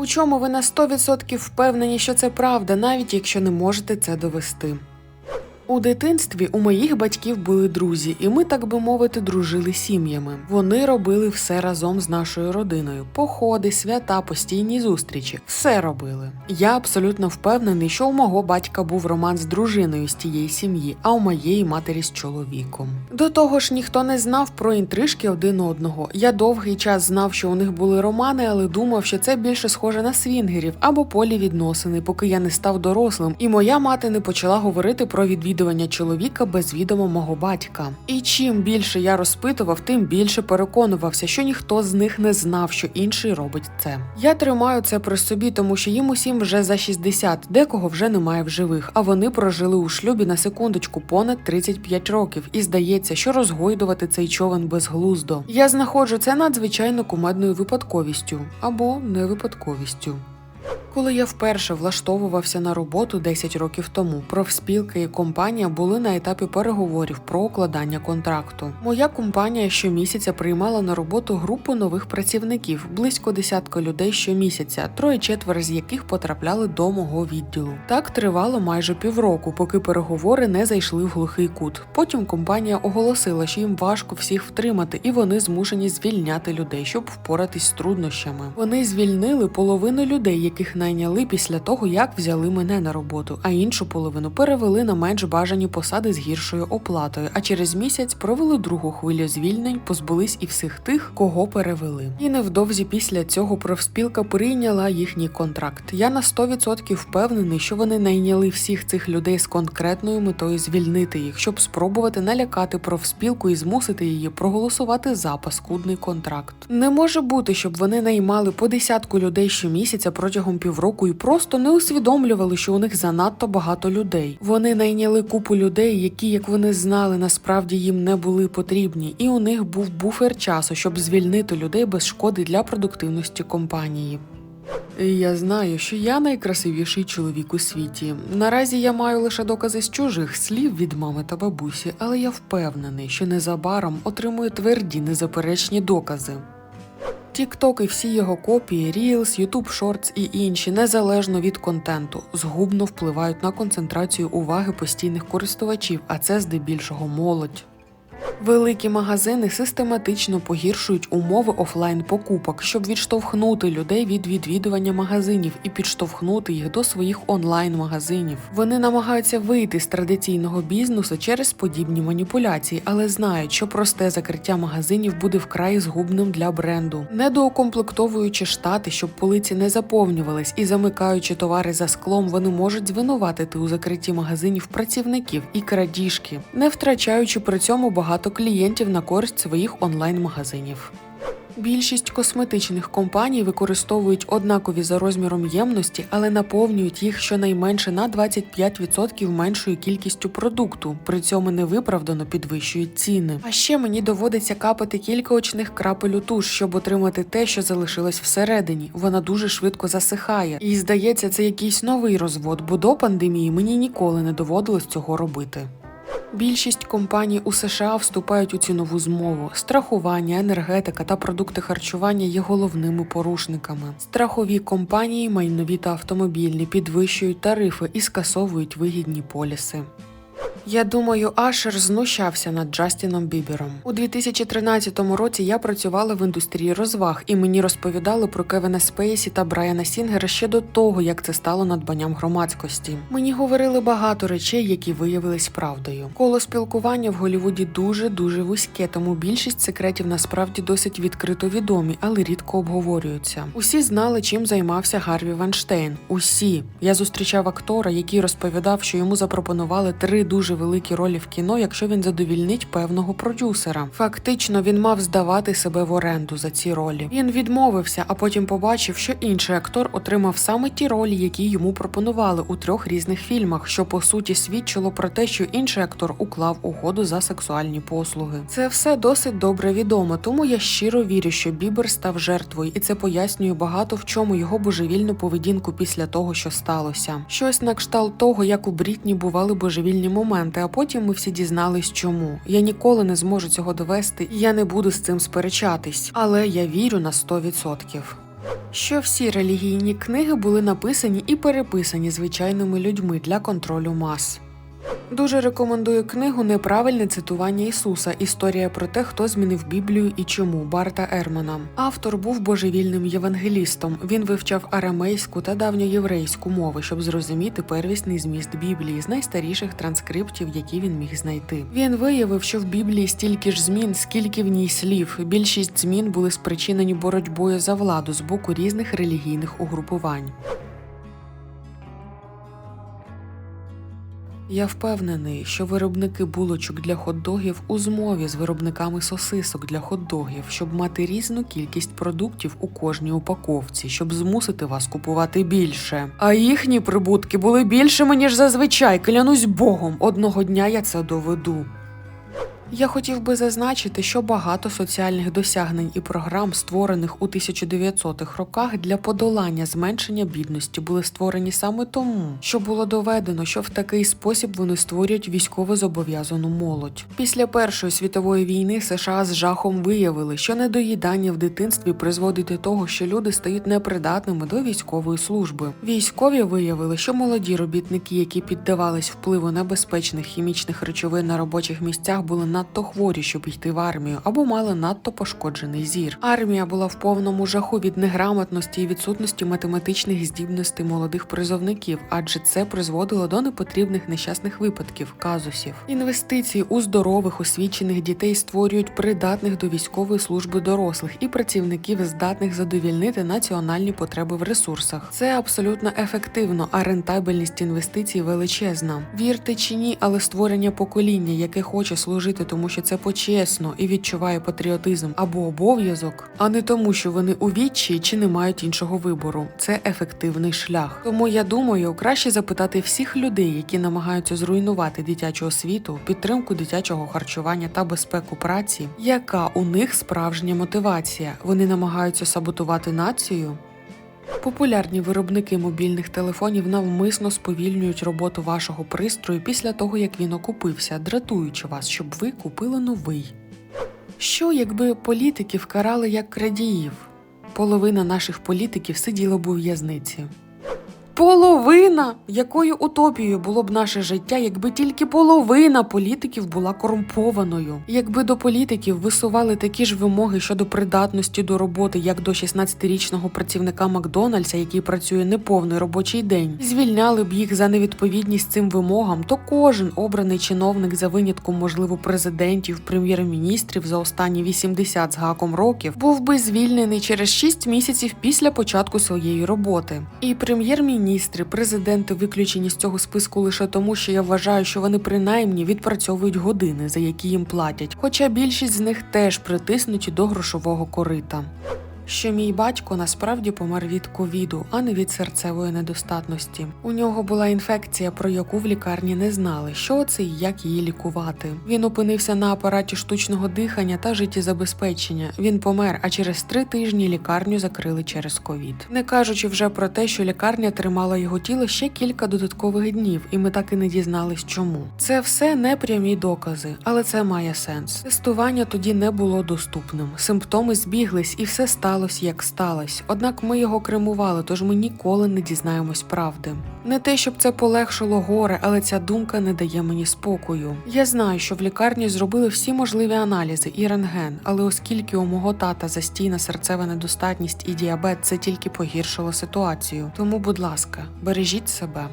У чому ви на 100% впевнені, що це правда, навіть якщо не можете це довести. У дитинстві у моїх батьків були друзі, і ми, так би мовити, дружили сім'ями. Вони робили все разом з нашою родиною: походи, свята, постійні зустрічі. Все робили. Я абсолютно впевнений, що у мого батька був роман з дружиною з тієї сім'ї, а у моєї матері з чоловіком. До того ж, ніхто не знав про інтрижки один одного. Я довгий час знав, що у них були романи, але думав, що це більше схоже на свінгерів або полі відносини, поки я не став дорослим, і моя мати не почала говорити про відвідування чоловіка без відома мого батька. І чим більше я розпитував, тим більше переконувався, що ніхто з них не знав, що інший робить це. Я тримаю це при собі, тому що їм усім вже за 60, декого вже немає в живих, а вони прожили у шлюбі на секундочку понад 35 років, і здається, що розгойдувати цей човен безглуздо. Я знаходжу це надзвичайно кумедною випадковістю або невипадковістю. Коли я вперше влаштовувався на роботу 10 років тому, профспілка і компанія були на етапі переговорів про укладання контракту. Моя компанія щомісяця приймала на роботу групу нових працівників, близько десятка людей щомісяця, троє-четверо з яких потрапляли до мого відділу. Так тривало майже півроку, поки переговори не зайшли в глухий кут. Потім компанія оголосила, що їм важко всіх втримати, і вони змушені звільняти людей, щоб впоратись з труднощами. Вони звільнили половину людей, яких найняли після того, як взяли мене на роботу, а іншу половину перевели на менш бажані посади з гіршою оплатою. А через місяць провели другу хвилю звільнень, позбулись і всіх тих, кого перевели. І невдовзі після цього профспілка прийняла їхній контракт. Я на 100% впевнений, що вони найняли всіх цих людей з конкретною метою звільнити їх, щоб спробувати налякати профспілку і змусити її проголосувати за паскудний контракт. Не може бути, щоб вони наймали по десятку людей щомісяця протягом півроку і просто не усвідомлювали, що у них занадто багато людей. Вони найняли купу людей, які, як вони знали, насправді їм не були потрібні, і у них був буфер часу, щоб звільнити людей без шкоди для продуктивності компанії. Я знаю, що я найкрасивіший чоловік у світі. Наразі я маю лише докази з чужих слів від мами та бабусі, але я впевнений, що незабаром отримую тверді незаперечні докази. TikTok і всі його копії, Reels, YouTube Shorts і інші, незалежно від контенту, згубно впливають на концентрацію уваги постійних користувачів, а це здебільшого молодь. Великі магазини систематично погіршують умови офлайн покупок, щоб відштовхнути людей від відвідування магазинів і підштовхнути їх до своїх онлайн магазинів. Вони намагаються вийти з традиційного бізнесу через подібні маніпуляції, але знають, що просте закриття магазинів буде вкрай згубним для бренду, недоукомплектовуючи штати, щоб полиці не заповнювались і замикаючи товари за склом, вони можуть звинуватити у закритті магазинів працівників і крадіжки, не втрачаючи при цьому багато клієнтів на користь своїх онлайн-магазинів. Більшість косметичних компаній використовують однакові за розміром ємності, але наповнюють їх щонайменше на 25% меншою кількістю продукту, при цьому невиправдано підвищують ціни. А ще мені доводиться капати кілька очних крапель у туш, щоб отримати те, що залишилось всередині. Вона дуже швидко засихає. І здається, це якийсь новий розвод, бо до пандемії мені ніколи не доводилось цього робити. Більшість компаній у США вступають у цінову змову. Страхування, енергетика та продукти харчування є головними порушниками. Страхові компанії, майнові та автомобільні підвищують тарифи і скасовують вигідні поліси. Я думаю, Ашер знущався над Джастіном Бібером. У 2013 році я працювала в індустрії розваг, і мені розповідали про Кевіна Спейсі та Брайана Сінгера ще до того, як це стало надбанням громадськості. Мені говорили багато речей, які виявились правдою. Коло спілкування в Голівуді дуже дуже вузьке, тому більшість секретів насправді досить відкрито відомі, але рідко обговорюються. Усі знали, чим займався Гарві Ванштейн. Усі я зустрічав актора, який розповідав, що йому запропонували три дуже великі ролі в кіно, якщо він задовільнить певного продюсера. Фактично, він мав здавати себе в оренду за ці ролі. Він відмовився, а потім побачив, що інший актор отримав саме ті ролі, які йому пропонували у трьох різних фільмах, що по суті свідчило про те, що інший актор уклав угоду за сексуальні послуги. Це все досить добре відомо, тому я щиро вірю, що Бібер став жертвою, і це пояснює багато в чому його божевільну поведінку після того, що сталося. Щось на кшталт того, як у Брітні бували божевільні моменти, а потім ми всі дізнались, чому. Я ніколи не зможу цього довести, і я не буду з цим сперечатись, але я вірю на 100%. що всі релігійні книги були написані і переписані звичайними людьми для контролю мас. Дуже рекомендую книгу Неправильне цитування Ісуса. Історія про те, хто змінив Біблію і чому Барта Ермана. Автор був божевільним євангелістом. Він вивчав арамейську та давньоєврейську мови, щоб зрозуміти первісний зміст Біблії з найстаріших транскриптів, які він міг знайти. Він виявив, що в Біблії стільки ж змін, скільки в ній слів. Більшість змін були спричинені боротьбою за владу з боку різних релігійних угрупувань. Я впевнений, що виробники булочок для хот-догів у змові з виробниками сосисок для хот-догів, щоб мати різну кількість продуктів у кожній упаковці, щоб змусити вас купувати більше. А їхні прибутки були більшими, ніж зазвичай. Клянусь Богом, одного дня я це доведу. Я хотів би зазначити, що багато соціальних досягнень і програм, створених у 1900-х роках для подолання зменшення бідності, були створені саме тому, що було доведено, що в такий спосіб вони створюють військово зобов'язану молодь. Після Першої світової війни США з жахом виявили, що недоїдання в дитинстві призводить до того, що люди стають непридатними до військової служби. Військові виявили, що молоді робітники, які піддавались впливу небезпечних хімічних речовин на робочих місцях, були надто хворі, щоб йти в армію, або мали надто пошкоджений зір. Армія була в повному жаху від неграмотності і відсутності математичних здібностей молодих призовників, адже це призводило до непотрібних нещасних випадків, казусів. Інвестиції у здорових, освічених дітей створюють придатних до військової служби дорослих і працівників, здатних задовільнити національні потреби в ресурсах. Це абсолютно ефективно, а рентабельність інвестицій величезна. Вірте чи ні, але створення покоління, яке хоче служити тому, що це почесно і відчуває патріотизм або обов'язок, а не тому, що вони у відчаї чи не мають іншого вибору. Це ефективний шлях. Тому я думаю, краще запитати всіх людей, які намагаються зруйнувати дитячу освіту, підтримку дитячого харчування та безпеку праці, яка у них справжня мотивація. Вони намагаються саботувати націю. Популярні виробники мобільних телефонів навмисно сповільнюють роботу вашого пристрою після того, як він окупився, дратуючи вас, щоб ви купили новий. Що якби політиків карали як крадіїв? Половина наших політиків сиділа б у в'язниці. Половина! Якою утопією було б наше життя, якби тільки половина політиків була корумпованою? Якби до політиків висували такі ж вимоги щодо придатності до роботи, як до 16-річного працівника Макдональдса, який працює неповний робочий день, звільняли б їх за невідповідність цим вимогам, то кожен обраний чиновник за винятком, можливо, президентів, прем'єр-міністрів за останні 80 з гаком років був би звільнений через 6 місяців після початку своєї роботи. І прем'єр-міністр міністри, президенти виключені з цього списку лише тому, що я вважаю, що вони принаймні відпрацьовують години, за які їм платять. Хоча більшість з них теж притиснуті до грошового корита. Що мій батько насправді помер від ковіду, а не від серцевої недостатності. У нього була інфекція, про яку в лікарні не знали, що це і як її лікувати. Він опинився на апараті штучного дихання та життєзабезпечення. Він помер, а через три тижні лікарню закрили через ковід. Не кажучи вже про те, що лікарня тримала його тіло ще кілька додаткових днів, і ми так і не дізнались, чому. Це все не прямі докази, але це має сенс. Тестування тоді не було доступним. Симптоми збіглись, і все сталося як сталося. Однак ми його кремували, тож ми ніколи не дізнаємось правди. Не те, щоб це полегшило горе, але ця думка не дає мені спокою. Я знаю, що в лікарні зробили всі можливі аналізи і рентген, але оскільки у мого тата застійна серцева недостатність і діабет, це тільки погіршило ситуацію. Тому, будь ласка, бережіть себе.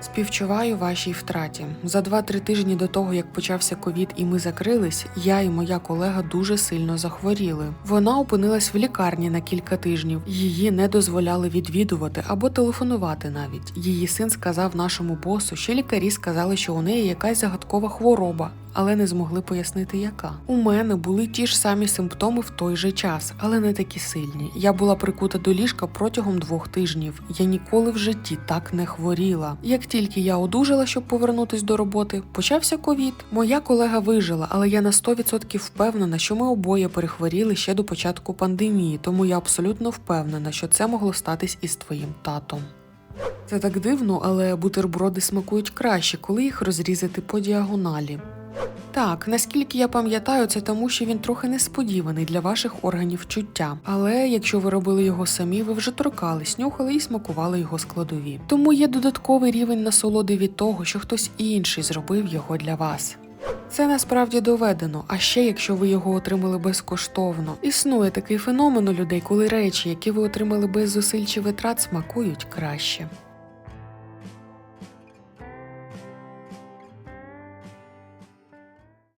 Співчуваю вашій втраті. За 2-3 тижні до того, як почався ковід і ми закрились, я і моя колега дуже сильно захворіли. Вона опинилась в лікарні на кілька тижнів. Її не дозволяли відвідувати або телефонувати навіть. Її син сказав нашому босу, що лікарі сказали, що у неї якась загадкова хвороба. Але не змогли пояснити, яка у мене були ті ж самі симптоми в той же час, але не такі сильні. Я була прикута до ліжка протягом двох тижнів. Я ніколи в житті так не хворіла. Як тільки я одужала, щоб повернутись до роботи, почався ковід. Моя колега вижила, але я на 100% впевнена, що ми обоє перехворіли ще до початку пандемії, тому я абсолютно впевнена, що це могло статись із твоїм татом. Це так дивно, але бутерброди смакують краще, коли їх розрізати по діагоналі. Так, наскільки я пам'ятаю, це тому, що він трохи несподіваний для ваших органів чуття. Але якщо ви робили його самі, ви вже торкались, нюхали і смакували його складові. Тому є додатковий рівень насолоди від того, що хтось інший зробив його для вас. Це насправді доведено, а ще якщо ви його отримали безкоштовно. Існує такий феномен у людей, коли речі, які ви отримали без зусиль чи витрат, смакують краще.